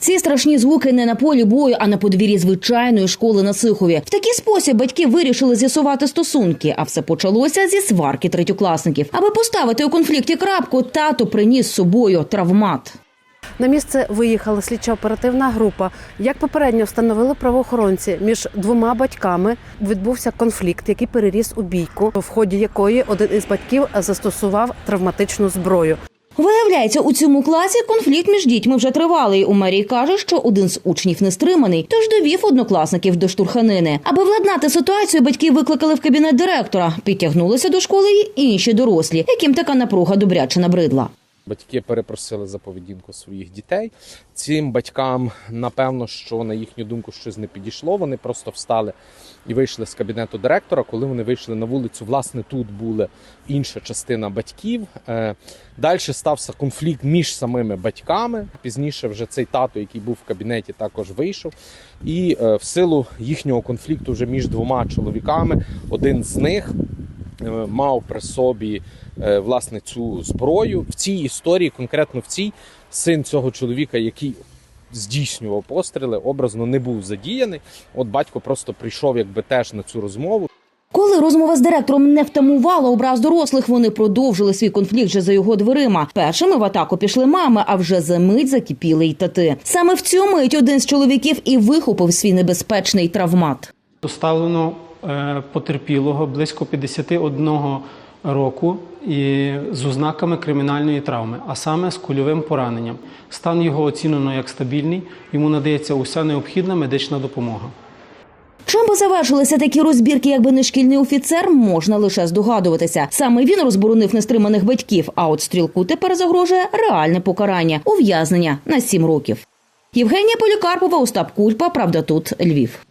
Ці страшні звуки не на полі бою, а на подвір'ї звичайної школи на Сихові. В такий спосіб батьки вирішили з'ясувати стосунки, а все почалося зі сварки третьокласників. Аби поставити у конфлікті крапку, тато приніс з собою травмат. На місце виїхала слідчо-оперативна група. Як попередньо встановили правоохоронці, між двома батьками відбувся конфлікт, який переріс у бійку, в ході якої один із батьків застосував травматичну зброю. Виявляється, у цьому класі конфлікт між дітьми вже тривалий. У мерії каже, що один з учнів не стриманий, тож довів однокласників до штурханини. Аби владнати ситуацію, батьки викликали в кабінет директора. Підтягнулися до школи й інші дорослі, яким така напруга добряче набридла. Батьки перепросили за поведінку своїх дітей. Цим батькам, напевно, що на їхню думку щось не підійшло. Вони просто встали і вийшли з кабінету директора. Коли вони вийшли на вулицю, власне, тут була інша частина батьків. Далі стався конфлікт між самими батьками. Пізніше вже цей тато, який був в кабінеті, також вийшов. І е, в силу їхнього конфлікту вже між двома чоловіками, один з них е, мав при собі е, власне цю зброю. В цій історії, конкретно в цій, син цього чоловіка, який здійснював постріли, образно не був задіяний. От батько просто прийшов якби теж на цю розмову. Коли розмова з директором не втамувала образ дорослих, вони продовжили свій конфлікт вже за його дверима. Першими в атаку пішли мами, а вже за мить закипіли й тати. Саме в цю мить один з чоловіків і вихопив свій небезпечний травмат. Доставлено е, потерпілого близько 51 року і з ознаками кримінальної травми, а саме з кульовим пораненням. Стан його оцінено як стабільний, йому надається уся необхідна медична допомога. Чим би завершилися такі розбірки, якби не шкільний офіцер, можна лише здогадуватися. Саме він розборонив нестриманих батьків. А от стрілку тепер загрожує реальне покарання ув'язнення на сім років. Євгенія Полікарпова, Остап Кульпа. Правда, тут Львів.